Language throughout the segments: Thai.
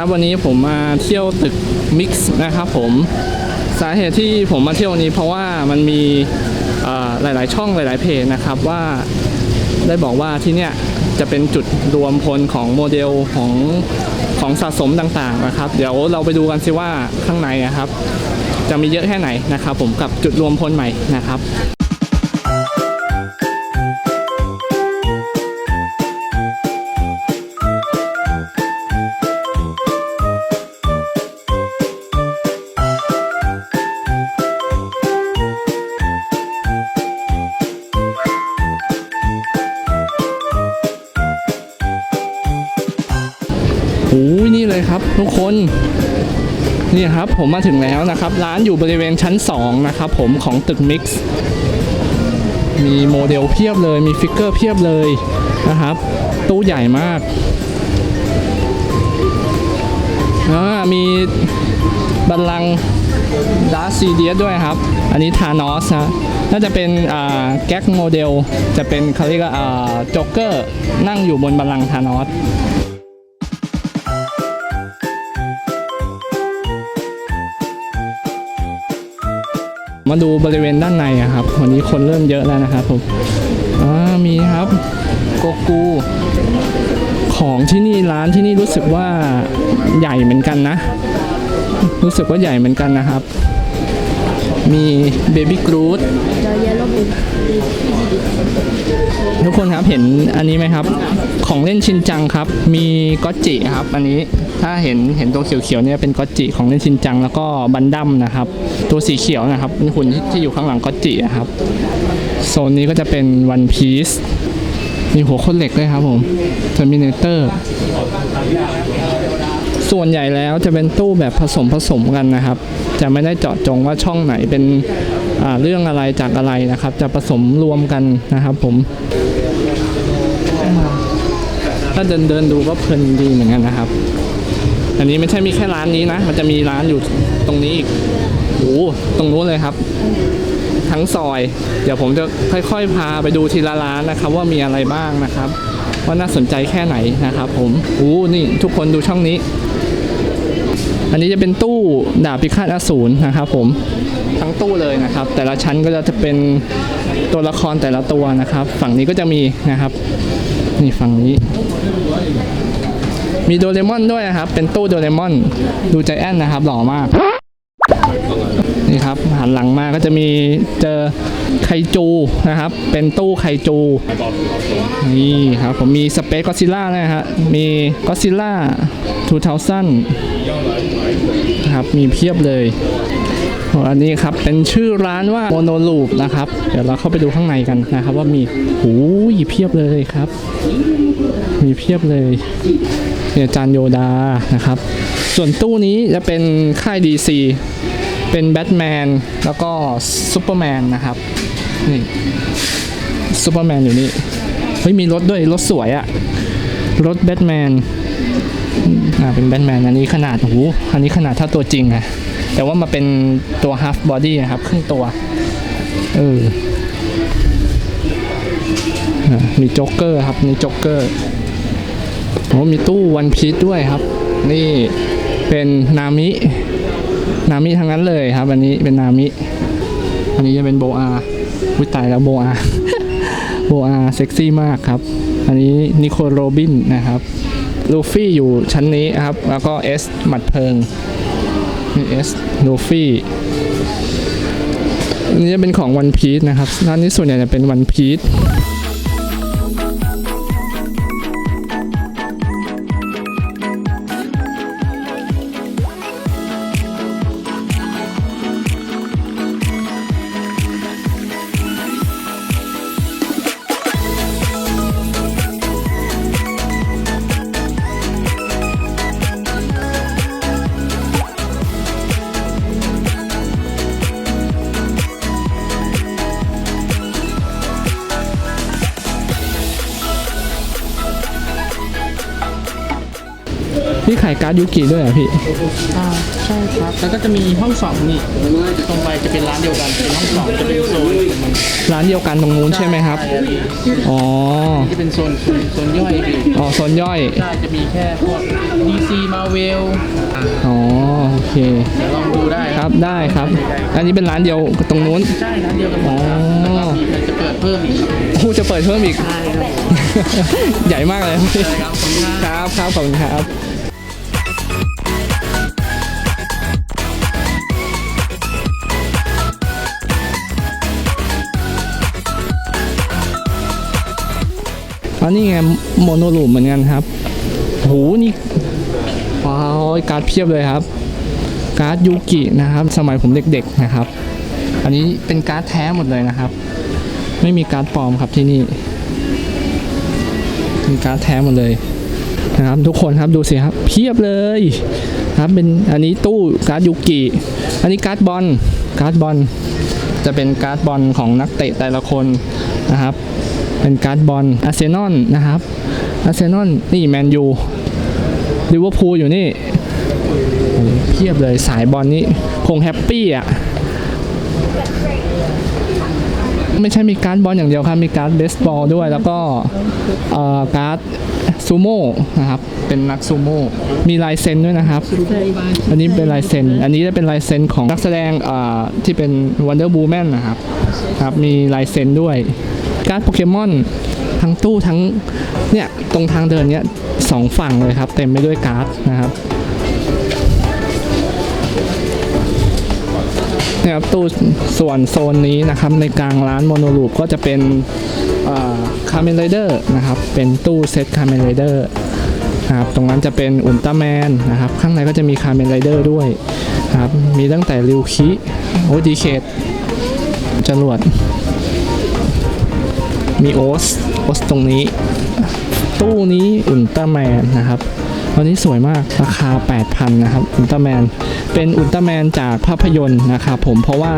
ครับวันนี้ผมมาเที่ยวตึกมิกซ์นะครับผมสาเหตุที่ผมมาเที่ยวนี้เพราะว่ามันมีหลาย ๆ ช่องหลาย ๆ เพจนะครับว่าได้บอกว่าที่เนี่ยจะเป็นจุดรวมพลของโมเดลของของสะสมต่าง ๆ นะครับ เดี๋ยวเราไปดูกันสิว่าข้างในนะครับ จะมีเยอะแค่ไหนนะครับ ผมกับจุดรวมพลใหม่นะครับ ผมมาถึงแล้วนะครับ ร้านอยู่บริเวณชั้น 2 นะครับผมของตึกมิกซ์มีโมเดลเพียบเลยมีฟิกเกอร์เพียบเลยนะครับ ตู้ใหญ่มากมีบัลลังก์ดาร์ซีเดียด้วยครับ อันนี้ทานอสนะน่าจะเป็นแก๊กโมเดล จะเป็นเขาเรียกว่าอ่าโจ๊กเกอร์นั่งอยู่บนบัลลังก์ทานอส มาดูบริเวณด้านในนะครับ วันนี้คนเริ่มเยอะแล้วนะครับผมมีครับโกกูของที่นี่ร้านที่นี่รู้สึกว่าใหญ่เหมือนกันนะ รู้สึกว่าใหญ่เหมือนกันนะครับ มีเบบี้กรูด ทุกคนครับเห็นอันนี้ไหมครับ ของเล่นชินจังครับ มีก็จิครับ อันนี้ถ้าเห็นเห็นตัวเขียวๆเนี่ยเป็นก็จิของเล่นชินจังแล้วก็บันดั้มนะครับ ตัวสีเขียวนะครับเป็นหุ่นที่ที่อยู่ข้างหลังก็จิครับโซนนี้ก็จะเป็นวันพีซมีหัวคนเหล็กด้วยครับผมเทอร์มินเตอร์ส่วนใหญ่แล้วจะเป็นตู้แบบผสมผสมกันนะครับ จะไม่ได้เจาะจงว่าช่องไหนเป็น เรื่องอะไรจากอะไรนะครับ จะผสมรวมกันนะครับผมถ้าเดินเดินดูก็เพลินดีเหมือนกันนะครับ อันนี้ไม่ใช่มีแค่ร้านนี้นะ มันจะมีร้านอยู่ตรงนี้อีกโอ้ตรงนู้นเลยครับ ทั้งซอย เดี๋ยวผมจะค่อยๆ พาไปดูทีละร้านนะครับ ว่ามีอะไรบ้างนะครับ ว่าน่าสนใจแค่ไหนนะครับผมโอ้นี่ทุกคนดูช่องนี้ อันนี้จะเป็นตู้ดาบพิฆาตอสูรนะครับผม ทั้งตู้เลยนะครับ แต่ละชั้นก็จะเป็นตัวละครแต่ละตัวนะครับ ฝั่งนี้ก็จะมีนะครับ นี่ฝั่งนี้ มีโดเรมอนด้วยนะครับ เป็นตู้โดเรมอน ดูใจแอนนะครับหล่อมากนี่ครับหันหลังมาก็จะมีเจอไคจูนะครับ เป็นตู้ไคจูนี่ครับผมมีสเปซก็ซิล่านะฮะมีก็ซิล่า2000นครับมีเพียบเลย อ,อันนี้ครับเป็นชื่อร้านว่าโมโนลูปนะครับ เดี๋ยวเราเข้าไปดูข้างในกันนะครับ ว่ามีโอ้ยเพียบเลยครับ มีเพียบเลยเนี่ยจานโยดานะครับ ส่วนตู้นี้จะเป็นค่าย DC เป็นแบทแมนแล้วก็ซูเปอร์แมนนะครับนี่ซูเปอร์แมนอยู่นี่เฮ้ยมีรถด้วยรถสวยอะรถแบทแมนอ่าเป็นแบทแมนอันนี้ขนาดโอ้โหอันนี้ขนาดเท่าตัวจริงอะ แต่ว่ามาเป็นตัว half body นะครับครึ่งตัวเออมีโจ๊กเกอร์ครับมีโจ๊กเกอร์โอ้มีตู้วันพี e ด้วยครับ นี่เป็นนามิ นามิทั้งนั้นเลยครับ อันนี้เป็นนามิ อันนี้จะเป็นโบอาวิตายแล้วโบอาโบอาเซ็กซี่มากครับ อันนี้นิโคลโรบินนะครับลูฟี่อยู่ชั้นนี้ครับ แล้วก็เอสหมัดเพลิง นี่เอสลูฟี่อันนี้จะเป็นของวันพี e นะครับร้านนี้ส่วนใหญ่จะเป็นวัน นี่ขายการ์ดยูกิด้วยเหรอพี่อ่าใช่ครับ แล้วก็จะมีห้องสองนี่ ตรงไปจะเป็นร้านเดียวกัน เป็นห้องสองจะเป็นโซนของมันร้านเดียวกันตรงนู้นใช่ไหมครับอ๋อจะเป็นโซนโซนย่อยพี่อ๋อโซนย่อยใช่จะมีแค่พวก DC Marvel อ่าอ๋อโอเค เดี๋ยวลองดูได้ครับได้ครับ อันนี้เป็นร้านเดียวตรงนู้น ใช่ร้านเดียวกันหมดครับอ๋อ แล้วก็มีจะเปิดเพิ่มอีกครับผู้จะเปิดเพิ่มอีก ใช่ครับ ใหญ่มากเลยพี่ใช่ครับขอบคุณครับ ครับครับขอบคุณครับ อันนี้ไงโมโนลูมเหมือนกันครับโหนี่ว้าวการ์ดเพียบเลยครับ การ์ดยูกินะครับ สมัยผมเด็กๆนะครับ อันนี้เป็นการ์ดแท้หมดเลยนะครับ ไม่มีการ์ดปลอมครับที่นี่เป็นการ์ดแท้หมดเลยนะครับทุกคนครับดูสิครับเพียบเลยครับเป็นอันนี้ตู้การ์ดยูกิอันนี้การ์ดบอลการ์ดบอลจะเป็นการ์ดบอลของนักเตะแต่ละคนนะครับ เป็นการ์ดบอลอาร์เซนอลนะครับอาร์เซนอลนี่แมนยูลิเวอร์พูลอยู่นี่เพียบเลยสายบอลนี่คงแฮปปี้อะไม่ใช่มีการ์ดบอลอย่างเดียวครับมีการ์ดเบสบอลด้วยแล้วก็เอ่อการ์ดซูโม่นะครับเป็นนักซูโม่มีลายเซ็นด้วยนะครับ อันนี้เป็นลายเซ็นอันนี้จะเป็นลายเซ็นของนักแสดงเอ่อที่เป็น Wonder Woman นะครับครับมีลายเซ็นด้วย การ์ดโปเกมอนทั้งตู้ทั้งเนี่ยตรงทางเดินเนี่ยสองฝั่งเลยครับ เต็มไปด้วยการ์ดนะครับนี่ยครับตู้ส่วนโซนนี้นะครับในกลางร้านโมโนลูปก็จะเป็นคาร์เมนไรเดอร์นะครับเป็นตู้เซตคาร์เมนไรเดอร์นะครับตรงนั้นจะเป็นอุลตร้าแมนนะครับข้างในก็จะมีคาร์เมนไรเดอร์ด้วยนะครับมีตั้งแต่ริวคิโอดีเคทจรวด มีโอสโอสตรงนี้ ตู้นี้อุลตร้าแมนนะครับวันนี้สวยมากราคา 8,000 นะครับอุลตร้าแมนเป็นอุลตร้าแมนจากภาพยนตร์นะครับผมเพราะว่า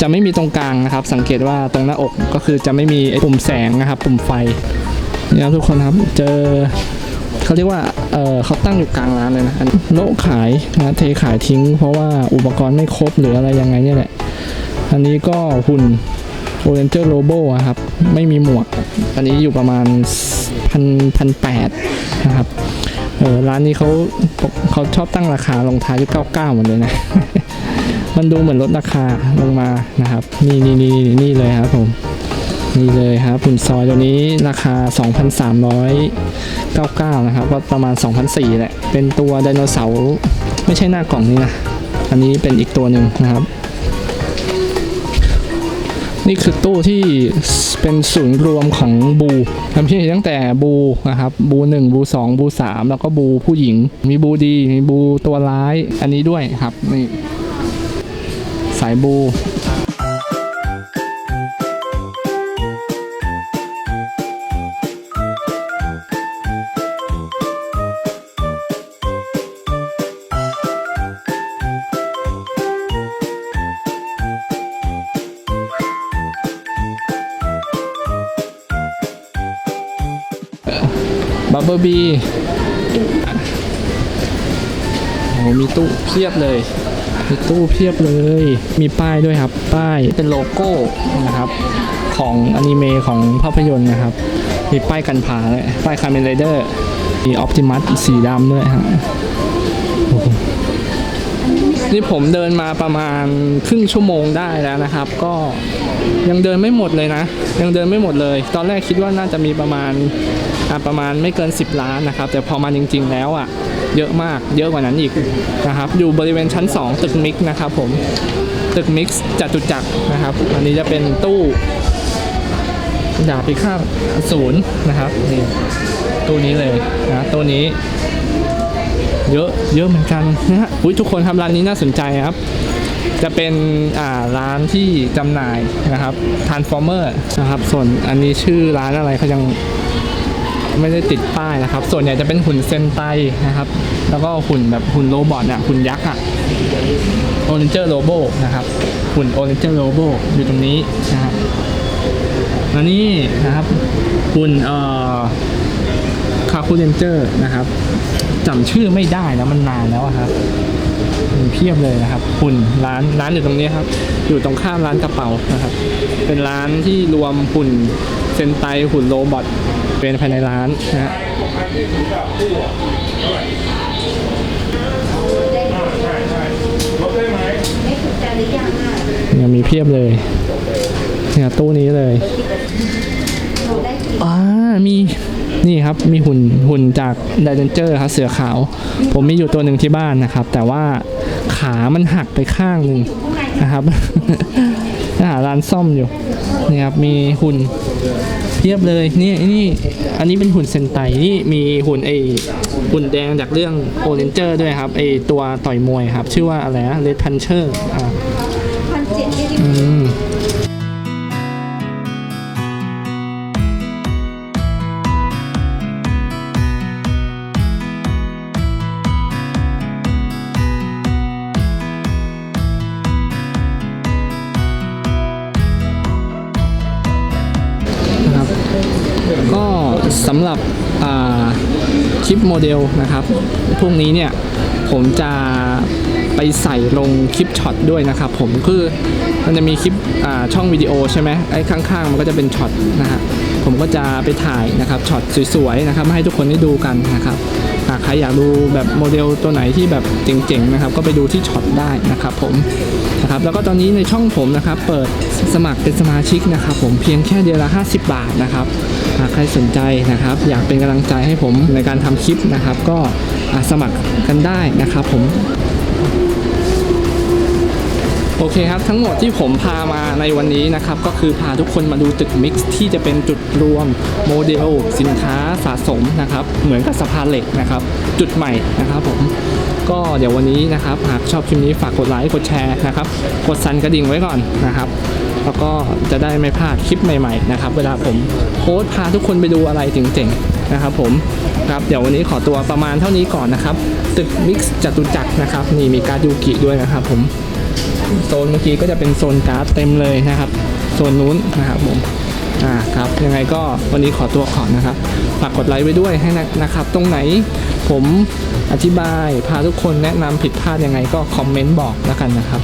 จะไม่มีตรงกลางนะครับ สังเกตว่าตรงหน้าอกก็คือจะไม่มีไอ้ปุ่มแสงนะครับ ปุ่มไฟนี่ครับทุกคนครับเจอเขาเรียกว่าเออเขาตั้งอยู่กลางร้านเลยนะอันโละขายนะเทขายทิ้ง เพราะว่าอุปกรณ์ไม่ครบหรืออะไรยังไงเนี่ยแหละ อันนี้ก็หุ่น โอเรนเจอร์โลโบะครับ ไม่มีหมวก อันนี้อยู่ประมาณพันพันแปดนะครับเออร้านนี้เขาเขาชอบตั้งราคาลงท้ายที่99หมดเลยนะ มันดูเหมือนลดราคาลงมานะครับ นี่นี่นี่นี่เลยครับผม นี่เลยครับหุ่นซอยตัวนี้ราคา 2,399 นะครับ ก็ประมาณ 2,400แหละ เป็นตัวไดโนเสาร์ไม่ใช่หน้ากล่องนี้นะ อันนี้เป็นอีกตัวหนึ่งนะครับ นี่คือตู้ที่เป็นศูนย์รวมของบูทำที่ตั้งแต่บูนะครับบูหนึ่งบูสองบูสามแล้วก็บูผู้หญิง มีบูดี มีบูตัวร้ายอันนี้ด้วยครับนี่สายบู บับเบิลบีโอ้มีตู้เพียบเลย มีตู้เพียบเลย มีป้ายด้วยครับ ป้ายเป็นโลโก้นะครับ ของอนิเมะของภาพยนตร์นะครับ มีป้ายกันผาเลยป้ายคาร์เมนไรเดอร์มีออปติมัสสีดำด้วยฮะโอ้โห นี่ผมเดินมาประมาณครึ่งชั่วโมงได้แล้วนะครับ ก็ยังเดินไม่หมดเลยนะ ยังเดินไม่หมดเลย ตอนแรกคิดว่าน่าจะมีประมาณประมาณไม่เกิน 10 ล้านนะครับ แต่พอมาจริง ๆ แล้วอะเยอะมากเยอะกว่านั้นอีกนะครับ อยู่บริเวณชั้น 2 ตึกมิกนะครับผมตึกมิกจตุจักรนะครับ อันนี้จะเป็นตู้ดาบพิฆาตศูนย์นะครับนี่ตู้นี้เลยนะตู้นี้ เยอะเยอะเหมือนกันนะฮะอุ้ยทุกคนครับร้านนี้น่าสนใจครับ จะเป็นอ่าร้านที่จำหน่ายนะครับ Transformer นะครับ ส่วนอันนี้ชื่อร้านอะไรเขายังไม่ได้ติดป้ายนะครับ ส่วนใหญ่จะเป็นหุ่นเซนไตนะครับ แล้วก็หุ่นแบบหุ่นโรบอทเนี่ยหุ่นยักษ์อะโอเรนเจอร์โรโบนะครับหุ่นโอเรนเจอร์โรโบอยู่ตรงนี้นะครับอันนี้นะครับหุ่นเอ่อคาคูเรนเจอร์นะครับ จำชื่อไม่ได้แล้วมันนานแล้วอะครับมีเพียบเลยนะครับหุ่นร้านร้านอยู่ตรงนี้ครับ อยู่ตรงข้ามร้านกระเป๋านะครับ เป็นร้านที่รวมหุ่นเซนไตหุ่นโรบอทเป็นภายในร้านนะฮะไม่ถูกใจหรือยังอะเนี่ยมีเพียบเลยเนี่ยตู้นี้เลยเราได้กี่อ่ามี นี่ครับมีหุ่นหุ่นจากไดเ e นเจอร์ครับเสือขาว ผมมีอยู่ตัวหนึ่งที่บ้านนะครับ แต่ว่าขามันหักไปข้างหนึ่งนะครับหาร้านซ่อมอยู่นี่ครับมีหุ่นเพียบเลยนี่นี่อันนี้เป็นหุ่นเซนไตนี่มีหุ่นไอหุ่นแดงจากเรื่องโอเรนเจอร์ด้วยครับไอตัวต่อยมวยครับ ชื่อว่าอะไรนะเลดพันเชอร์อ่า สำหรับคลิปโมเดลนะครับพวกนี้เนี่ยผมจะไปใส่ลงคลิปช็อตด้วยนะครับผมคือมันจะมีคลิปช่องวิดีโอใช่ไหมไอ้ข้างๆ มันก็จะเป็นช็อตนะฮะผมก็จะไปถ่ายนะครับช็อตสวยๆนะครับมาให้ทุกคนได้ดูกันนะครับากใครอยากดูแบบโมเดลตัวไหนที่แบบเจ๋งๆนะครับ ก็ไปดูที่ช็อตได้นะครับผมนะครับแล้วก็ตอนนี้ในช่องผมนะครับ เปิดสมัครเป็นสมาชิกนะครับผมเพียงแค่เดือนละ 50 บาทนะครับหากใครสนใจนะครับ อยากเป็นกำลังใจให้ผมในการทำคลิปนะครับ ก็สมัครกันได้นะครับผม โอเคครับทั้งหมดที่ผมพามาในวันนี้นะครับ ก็คือพาทุกคนมาดูตึกมิกซ์ที่จะเป็นจุดรวมโมเดล สินค้าสะสมนะครับ เหมือนกับสะพานเหล็กนะครับ จุดใหม่นะครับผมก็เดี๋ยววันนี้นะครับ หากชอบคลิปนี้ฝากกดไลค์กดแชร์นะครับ กดสั่นกระดิ่งไว้ก่อนนะครับ แล้วก็จะได้ไม่พลาดคลิปใหม่ๆนะครับ เวลาผมโพสพาทุกคนไปดูอะไรเจ๋งๆนะครับ ผมครับเดี๋ยววันนี้ขอตัวประมาณเท่านี้ก่อนนะครับ ตึกมิกซ์จตุจักรนะครับ นี่มีการดูกิด้วยนะครับผม โซนเมื่อกี้ก็จะเป็นโซนการ์ดเต็มเลยนะครับ โซนนู้นนะครับผมอ่าครับยังไงก็วันนี้ขอตัวก่อนนะครับฝากกดไลค์ไว้ด้วยให้นะนะครับ ตรงไหนผมอธิบายพาทุกคนแนะนำผิดพลาดยังไงก็คอมเมนต์บอกแล้วกันนะครับ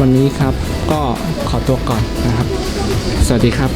วันนี้ครับก็ขอตัวก่อนนะครับ สวัสดีครับ